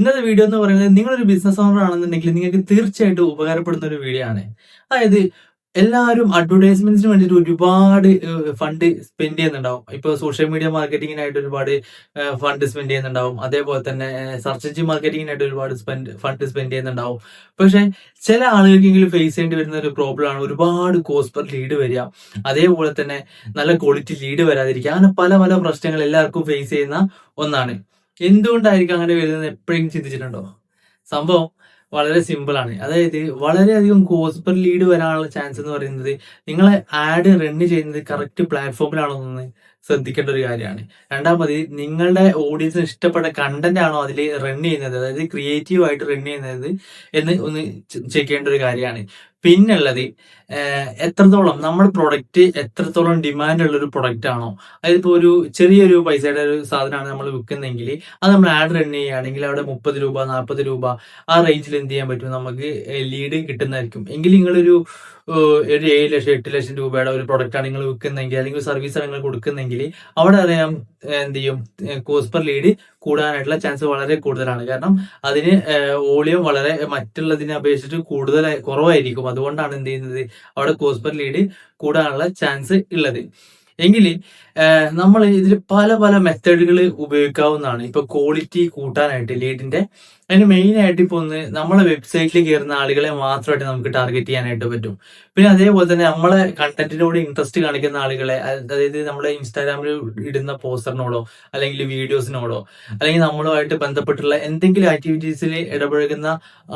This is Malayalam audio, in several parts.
ഇന്നത്തെ വീഡിയോ എന്ന് പറയുന്നത് നിങ്ങളൊരു ബിസിനസ് ഓണർ ആണെന്നുണ്ടെങ്കിൽ നിങ്ങൾക്ക് തീർച്ചയായിട്ടും ഉപകാരപ്പെടുന്ന ഒരു വീഡിയോ ആണ്. അതായത് എല്ലാവരും അഡ്വർടൈസ്മെന്റ്സിന് വേണ്ടിയിട്ട് ഒരുപാട് ഫണ്ട് സ്പെൻഡ് ചെയ്യുന്നുണ്ടാവും. ഇപ്പൊ സോഷ്യൽ മീഡിയ മാർക്കറ്റിങ്ങിനായിട്ട് ഒരുപാട് ഫണ്ട് സ്പെൻഡ് ചെയ്യുന്നുണ്ടാവും. അതേപോലെ തന്നെ സെർച്ച് എഞ്ചിൻ മാർക്കറ്റിങ്ങിനായിട്ട് ഒരുപാട് സ്പെൻഡ് ഫണ്ട് സ്പെൻഡ് ചെയ്യുന്നുണ്ടാവും. പക്ഷെ ചില ആളുകൾക്കെങ്കിലും ഫേസ് ചെയ്യേണ്ടി വരുന്ന ഒരു പ്രോബ്ലം ആണ് ഒരുപാട് കോസ്റ്റ് പെർ ലീഡ് വരിക. അതേപോലെ തന്നെ നല്ല ക്വാളിറ്റി ലീഡ് വരാതിരിക്കുക. അങ്ങനെ പല പല പ്രശ്നങ്ങൾ എല്ലാവർക്കും ഫേസ് ചെയ്യുന്ന ഒന്നാണ്. എന്തുകൊണ്ടായിരിക്കും അങ്ങനെ വരുന്നത് എപ്പോഴും ചിന്തിച്ചിട്ടുണ്ടോ? സംഭവം വളരെ സിമ്പിൾ ആണ്. അതായത് വളരെയധികം കോസ്പർ പെർ ലീഡ് വരാനുള്ള ചാൻസ് എന്ന് പറയുന്നത് നിങ്ങളെ ആഡ് റൺ ചെയ്യുന്നത് കറക്റ്റ് പ്ലാറ്റ്ഫോമിലാണോ എന്ന് ശ്രദ്ധിക്കേണ്ട ഒരു കാര്യമാണ്. രണ്ടാമത് നിങ്ങളുടെ ഓഡിയൻസിന് ഇഷ്ടപ്പെട്ട കണ്ടന്റ് ആണോ അതിൽ റൺ ചെയ്യുന്നത്? അതായത് ക്രിയേറ്റീവ് ആയിട്ട് റൺ ചെയ്യുന്നത് എന്ന് ഒന്ന് ചെയ്യേണ്ട ഒരു കാര്യമാണ്. പിന്നുള്ളത് എത്രത്തോളം നമ്മുടെ പ്രൊഡക്റ്റ് എത്രത്തോളം ഡിമാൻഡ് ഉള്ള ഒരു പ്രൊഡക്റ്റ് ആണോ അതിപ്പോൾ ഒരു ചെറിയൊരു പൈസയുടെ ഒരു സാധനമാണ് നമ്മൾ വിൽക്കുന്നെങ്കിൽ അത് നമ്മൾ ആഡ് റൺ ചെയ്യുകയാണെങ്കിൽ അവിടെ മുപ്പത് രൂപ നാൽപ്പത് രൂപ ആ റേഞ്ചിൽ എന്ത് ചെയ്യാൻ പറ്റും? നമുക്ക് ലീഡ് കിട്ടുന്നതായിരിക്കും. എങ്കിൽ നിങ്ങളൊരു ഒരു ഏഴ് ലക്ഷം എട്ട് ലക്ഷം രൂപയുടെ ഒരു പ്രൊഡക്റ്റാണ് നിങ്ങൾ വിൽക്കുന്നെങ്കിൽ അല്ലെങ്കിൽ സർവീസാണ് നിങ്ങൾ കൊടുക്കുന്നെങ്കിൽ അവിടെ അറിയാം എന്ത് ചെയ്യും? കോസ്റ്റ് പെർ ലീഡ് കൂടാനായിട്ടുള്ള ചാൻസ് വളരെ കൂടുതലാണ്. കാരണം അതിന് വോളിയം വളരെ മറ്റുള്ളതിനെ അപേക്ഷിച്ചിട്ട് കൂടുതൽ കുറവായിരിക്കും. അതുകൊണ്ടാണ് എന്ത് ചെയ്യുന്നത്? അവിടെ കോസ്റ്റ് പെർ ലീഡ് കൂടാനുള്ള ചാൻസ് ഉള്ളത്. എങ്കിൽ നമ്മൾ ഇതിൽ പല പല മെത്തേഡുകൾ ഉപയോഗിക്കാവുന്നതാണ്. ഇപ്പൊ ക്വാളിറ്റി കൂട്ടാനായിട്ട് ലീഡിന്റെ അതിന് മെയിൻ ആയിട്ട് ഇപ്പൊ ഒന്ന് നമ്മളെ വെബ്സൈറ്റിൽ കയറുന്ന ആളുകളെ മാത്രമായിട്ട് നമുക്ക് ടാർഗറ്റ് ചെയ്യാനായിട്ട് പറ്റും. പിന്നെ അതേപോലെ തന്നെ നമ്മളെ കണ്ടന്റിനോട് ഇൻട്രസ്റ്റ് കാണിക്കുന്ന ആളുകളെ അതായത് നമ്മളെ ഇൻസ്റ്റാഗ്രാമിൽ ഇടുന്ന പോസ്റ്ററിനോടോ അല്ലെങ്കിൽ വീഡിയോസിനോടോ അല്ലെങ്കിൽ നമ്മളുമായിട്ട് ബന്ധപ്പെട്ടുള്ള എന്തെങ്കിലും ആക്ടിവിറ്റീസിൽ ഇടപഴകുന്ന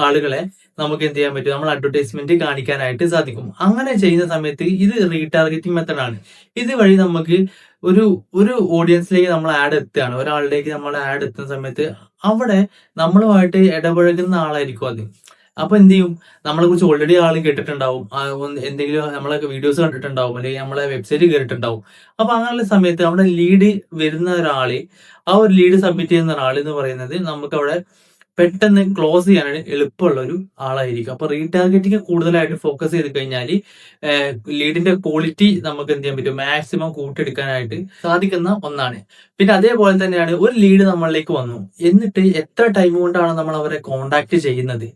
ആളുകളെ നമുക്ക് എന്ത് ചെയ്യാൻ പറ്റും? നമ്മൾ അഡ്വർടൈസ്മെന്റ് കാണിക്കാനായിട്ട് സാധിക്കും. അങ്ങനെ ചെയ്യുന്ന സമയത്ത് ഇത് റീടാർഗറ്റിംഗ് മെത്തഡാണ് ഇത് വഴി നമുക്ക് ഒരു ഒരു ഓഡിയൻസിലേക്ക് നമ്മൾ ആഡ് എത്തുകയാണ്. ഒരാളിലേക്ക് നമ്മൾ ആഡ് എത്തുന്ന സമയത്ത് അവിടെ നമ്മളുമായിട്ട് ഇടപഴകുന്ന ആളായിരിക്കും അത്. അപ്പൊ എന്ത് ചെയ്യും? നമ്മളെ കുറിച്ച് ഓൾറെഡി ആൾ കേട്ടിട്ടുണ്ടാവും. എന്തെങ്കിലും നമ്മളെ വീഡിയോസ് കണ്ടിട്ടുണ്ടാവും. അല്ലെങ്കിൽ നമ്മളെ വെബ്സൈറ്റ് കേട്ടിട്ടുണ്ടാവും അപ്പൊ അങ്ങനെയുള്ള സമയത്ത് അവിടെ ലീഡ് വരുന്ന ഒരാൾ ആ ഒരു ലീഡ് സബ്മിറ്റ് ചെയ്യുന്ന ഒരാൾ എന്ന് പറയുന്നത് നമുക്ക് അവിടെ പെട്ടെന്ന് ക്ലോസ് ചെയ്യാനാണ് എളുപ്പമുള്ള ഒരു ആളായിരിക്കും. അപ്പൊ റീടാർഗറ്റിംഗ് കൂടുതലായിട്ട് ഫോക്കസ് ചെയ്ത് കഴിഞ്ഞാൽ ലീഡിന്റെ ക്വാളിറ്റി നമുക്ക് എന്ത് ചെയ്യാൻ പറ്റും? മാക്സിമം കൂട്ടിയെടുക്കാനായിട്ട് സാധിക്കുന്ന ഒന്നാണ്. പിന്നെ അതേപോലെ തന്നെയാണ് ഒരു ലീഡ് നമ്മളിലേക്ക് വന്നു. എന്നിട്ട് എത്ര ടൈം കൊണ്ടാണ് നമ്മൾ അവരെ കോണ്ടാക്ട് ചെയ്യുന്നത്?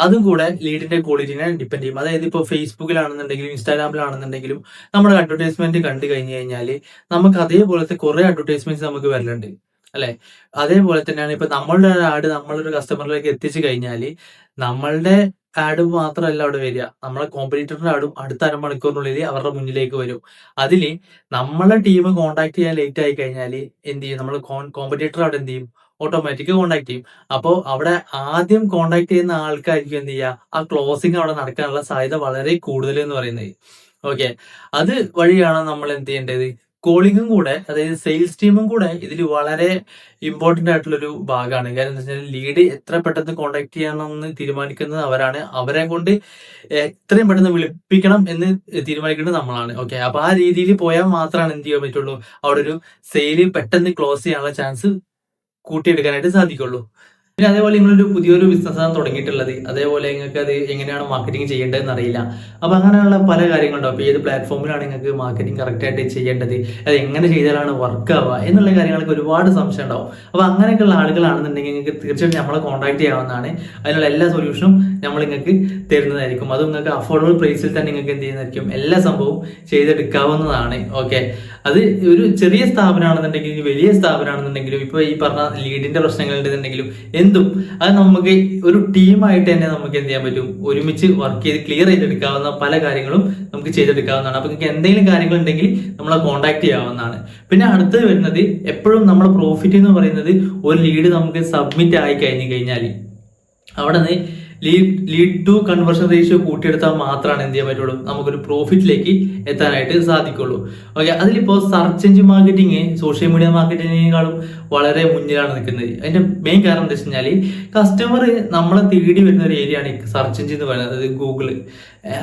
അതും കൂടെ ലീഡിന്റെ ക്വാളിറ്റിനെ ഡിപ്പെൻഡ് ചെയ്യും. അതായത് ഇപ്പോൾ ഫേസ്ബുക്കിലാണെന്നുണ്ടെങ്കിലും ഇൻസ്റ്റാഗ്രാമിലാണെന്നുണ്ടെങ്കിലും നമ്മൾ അഡ്വർടൈസ്മെന്റ് കണ്ടു കഴിഞ്ഞു കഴിഞ്ഞാൽ നമുക്ക് അതേപോലത്തെ കുറെ അഡ്വർടൈസ്മെന്റ്സ് നമുക്ക് വരലുണ്ട്. അല്ലെ? അതേപോലെ തന്നെയാണ് ഇപ്പൊ നമ്മളുടെ ആഡ് നമ്മളൊരു കസ്റ്റമറിലേക്ക് എത്തിച്ചു കഴിഞ്ഞാൽ നമ്മളുടെ ആഡ് മാത്രമല്ല അവിടെ വരിക. നമ്മളെ കോമ്പറ്റീറ്ററിന്റെ ആഡും അടുത്ത അരമണിക്കൂറിനുള്ളിൽ അവരുടെ മുന്നിലേക്ക് വരും. അതിൽ നമ്മളെ ടീം കോൺടാക്ട് ചെയ്യാൻ ലേറ്റ് ആയി കഴിഞ്ഞാൽ എന്ത് ചെയ്യും? നമ്മൾ കോമ്പറ്റീറ്റർ അവിടെ എന്ത് ചെയ്യും? ഓട്ടോമാറ്റിക് കോണ്ടാക്ട് ചെയ്യും. അപ്പോൾ അവിടെ ആദ്യം കോണ്ടാക്ട് ചെയ്യുന്ന ആൾക്കായിരിക്കും എന്ത് ചെയ്യുക ആ ക്ലോസിങ് അവിടെ നടക്കാനുള്ള സാധ്യത വളരെ കൂടുതൽ എന്ന് പറയുന്നത്. ഓക്കെ അത് വഴിയാണ് നമ്മൾ എന്ത് ചെയ്യേണ്ടത്? കോളിങ്ങും കൂടെ അതായത് സെയിൽസ് ടീമും കൂടെ ഇതിൽ വളരെ ഇമ്പോർട്ടന്റ് ആയിട്ടുള്ളൊരു ഭാഗമാണ്. കാരണം എന്താ വെച്ചാൽ ലീഡ് എത്ര പെട്ടെന്ന് കോണ്ടാക്ട് ചെയ്യണമെന്ന് തീരുമാനിക്കുന്നത് അവരാണ്. അവരെ കൊണ്ട് എത്രയും പെട്ടെന്ന് വിളിപ്പിക്കണം എന്ന് തീരുമാനിക്കേണ്ടത് നമ്മളാണ്. ഓക്കെ അപ്പൊ ആ രീതിയിൽ പോയാൽ മാത്രമാണ് എന്ത് ചെയ്യാൻ പറ്റുള്ളൂ? അവിടെ ഒരു സെയിൽ പെട്ടെന്ന് ക്ലോസ് ചെയ്യാനുള്ള ചാൻസ് കൂട്ടിയെടുക്കാനായിട്ട് സാധിക്കുള്ളൂ. പിന്നെ അതേപോലെ നിങ്ങളൊരു പുതിയൊരു ബിസിനസ്സാണ് തുടങ്ങിയിട്ടുള്ളത്. അതേപോലെ നിങ്ങൾക്ക് അത് എങ്ങനെയാണ് മാർക്കറ്റിംഗ് ചെയ്യേണ്ടതെന്ന് അറിയില്ല. അപ്പൊ അങ്ങനെയുള്ള പല കാര്യങ്ങളുണ്ടോ അപ്പൊ ഏത് പ്ലാറ്റ്ഫോമിലാണ് നിങ്ങൾക്ക് മാർക്കറ്റിംഗ് കറക്റ്റ് ആയിട്ട് ചെയ്യേണ്ടത്? അത് എങ്ങനെ ചെയ്താലാണ് വർക്ക് ആവുക? എന്നുള്ള കാര്യങ്ങൾക്ക് ഒരുപാട് സംശയം ഉണ്ടാവും. അപ്പൊ അങ്ങനെയൊക്കെയുള്ള ആളുകളാണെന്നുണ്ടെങ്കിൽ നിങ്ങൾക്ക് തീർച്ചയായിട്ടും നമ്മളെ കോൺടാക്ട് ചെയ്യാവുന്നതാണ്. അതിനുള്ള എല്ലാ സൊല്യൂഷനും നമ്മൾ നിങ്ങൾക്ക് തരുന്നതായിരിക്കും. അത് നിങ്ങൾക്ക് അഫോർഡബിൾ പ്രൈസിൽ തന്നെ നിങ്ങൾക്ക് എന്ത് ചെയ്യുന്നതായിരിക്കും. എല്ലാ സംഭവവും ചെയ്തെടുക്കാവുന്നതാണ്. ഓക്കെ അത് ഒരു ചെറിയ സ്ഥാപനമാണെന്നുണ്ടെങ്കിലും വലിയ സ്ഥാപനമാണെന്നുണ്ടെങ്കിലും ഇപ്പൊ ഈ പറഞ്ഞ ലീഡിന്റെ പ്രശ്നങ്ങൾ ഉണ്ടെന്നുണ്ടെങ്കിലും എന്തും. അത് നമുക്ക് ഒരു ടീമായിട്ട് തന്നെ നമുക്ക് എന്ത് ചെയ്യാൻ പറ്റും? ഒരുമിച്ച് വർക്ക് ചെയ്ത് ക്ലിയർ ചെയ്തെടുക്കാവുന്ന പല കാര്യങ്ങളും നമുക്ക് ചെയ്തെടുക്കാവുന്നതാണ്. അപ്പൊ നിങ്ങൾക്ക് എന്തെങ്കിലും കാര്യങ്ങൾ ഉണ്ടെങ്കിൽ നമ്മളെ കോൺടാക്ട് ചെയ്യാവുന്നതാണ്. പിന്നെ അടുത്തത് വരുന്നത് എപ്പോഴും നമ്മുടെ പ്രോഫിറ്റ് എന്ന് പറയുന്നത് ഒരു ലീഡ് നമുക്ക് സബ്മിറ്റ് ആയി കഴിഞ്ഞു കഴിഞ്ഞാൽ അവിടെ നിന്ന് lead lead to conversion ratio കൂട്ടിയെടുത്താൽ മാത്രമാണ് എന്ത് ചെയ്യാൻ പറ്റുള്ളൂ? നമുക്കൊരു പ്രോഫിറ്റിലേക്ക് എത്താനായിട്ട് സാധിക്കുള്ളൂ. ഓക്കെ അതിലിപ്പോൾ search engine marketing social media മാർക്കറ്റിങ്ങിനേക്കാളും വളരെ മുന്നിലാണ് നിൽക്കുന്നത്. അതിന്റെ മെയിൻ കാരണം എന്താ വെച്ച് കഴിഞ്ഞാൽ കസ്റ്റമർ നമ്മളെ തേടി വരുന്ന ഒരു ഏരിയയാണ് ആണ് സെർച്ച് എഞ്ചിൻ എന്ന് പറയുന്നത്. അതായത് ഗൂഗിൾ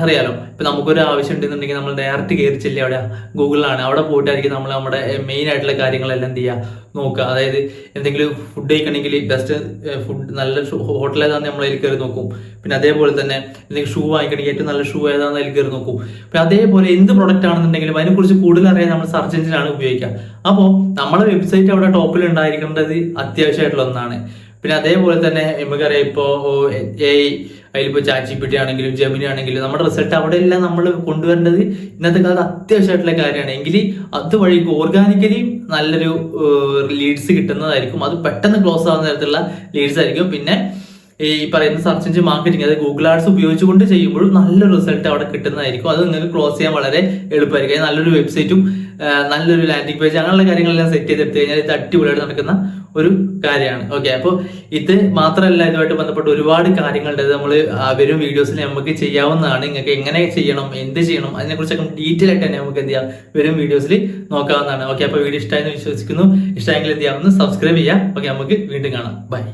അറിയാലോ? ഇപ്പൊ നമുക്കൊരു ആവശ്യം ഉണ്ടെന്നുണ്ടെങ്കിൽ നമ്മൾ ഡയറക്റ്റ് കയറി ചെല്ലുക അവിടെ? ഗൂഗിളിലാണ്. അവിടെ പോയിട്ടായിരിക്കും നമ്മൾ നമ്മുടെ മെയിൻ ആയിട്ടുള്ള കാര്യങ്ങളെല്ലാം എന്ത് ചെയ്യുക നോക്കുക. അതായത് എന്തെങ്കിലും ഫുഡ് കഴിക്കണമെങ്കിൽ ബെസ്റ്റ് ഫുഡ് നല്ല ഹോട്ടൽ ഏതാണെന്ന് നമ്മൾ അതിൽ കയറി നോക്കും. പിന്നെ അതേപോലെ തന്നെ എന്തെങ്കിലും ഷൂ വാങ്ങിക്കണമെങ്കിൽ ഏറ്റവും നല്ല ഷൂ ഏതാണെന്ന് അതിൽ കയറി നോക്കും. പിന്നെ അതേപോലെ എന്ത് പ്രൊഡക്റ്റ് ആണെന്നുണ്ടെങ്കിലും അതിനെക്കുറിച്ച് കൂടുതൽ അറിയാൻ നമ്മൾ സെർച്ച് എഞ്ചിനാണ് ഉപയോഗിക്കുക. അപ്പോൾ നമ്മുടെ വെബ്സൈറ്റ് അവിടെ ടോപ്പിൽ ഉണ്ടായിരിക്കേണ്ടത് അത്യാവശ്യമായിട്ടുള്ള ഒന്നാണ്. പിന്നെ അതേപോലെ തന്നെ നമുക്കറിയാം ഇപ്പോ എ അതിലിപ്പോ ചാറ്റ് ആണെങ്കിലും ജമിനി ആണെങ്കിലും നമ്മുടെ റിസൾട്ട് അവിടെ എല്ലാം നമ്മൾ കൊണ്ടുവരേണ്ടത്. ഇന്നത്തെ കാലത്ത് അത്യാവശ്യമായിട്ടുള്ള കാര്യമാണ്. എങ്കിൽ അതുവഴി ഓർഗാനിക്കലി നല്ലൊരു ലീഡ്സ് കിട്ടുന്നതായിരിക്കും. അത് പെട്ടെന്ന് ക്ലോസ് ആവുന്ന തരത്തിലുള്ള ലീഡ്സ് ആയിരിക്കും. പിന്നെ ഈ പറയുന്ന സെർച്ച് എഞ്ചിൻ മാർക്കറ്റിംഗ് അതായത് ഗൂഗിൾ ആഡ്സ് ഉപയോഗിച്ചുകൊണ്ട് ചെയ്യുമ്പോഴും നല്ലൊരു റിസൾട്ട് അവിടെ കിട്ടുന്നതായിരിക്കും. അത് നിങ്ങൾക്ക് ക്ലോസ് ചെയ്യാൻ വളരെ എളുപ്പമായിരിക്കും. നല്ലൊരു വെബ്സൈറ്റും നല്ലൊരു ലാൻഡിംഗ് പേജ് അങ്ങനെയുള്ള കാര്യങ്ങളെല്ലാം സെറ്റ് ചെയ്തെടുത്ത് കഴിഞ്ഞാൽ ഇത് അടിപൊളിയായിട്ട് നടക്കുന്ന ഒരു കാര്യമാണ്. ഓക്കെ അപ്പോൾ ഇത് മാത്രമല്ല ഇതുമായിട്ട് ബന്ധപ്പെട്ട് ഒരുപാട് കാര്യങ്ങളുണ്ട്. നമ്മൾ വരും വീഡിയോസിൽ നമുക്ക് ചെയ്യാവുന്നതാണ്. നിങ്ങൾക്ക് എങ്ങനെ ചെയ്യണം എന്ത് ചെയ്യണം അതിനെക്കുറിച്ചൊക്കെ ഡീറ്റെയിൽ ആയിട്ട് തന്നെ നമുക്ക് എന്ത് ചെയ്യാം വരും വീഡിയോസിൽ നോക്കാവുന്നതാണ്. ഓക്കെ അപ്പോൾ വീഡിയോ ഇഷ്ടമായെന്ന് വിശ്വസിക്കുന്നു. ഇഷ്ടമായെങ്കിൽ എന്ത് ചെയ്യാമെന്ന് സബ്സ്ക്രൈബ് ചെയ്യാം ഓക്കെ നമുക്ക് വീണ്ടും കാണാം. ബൈ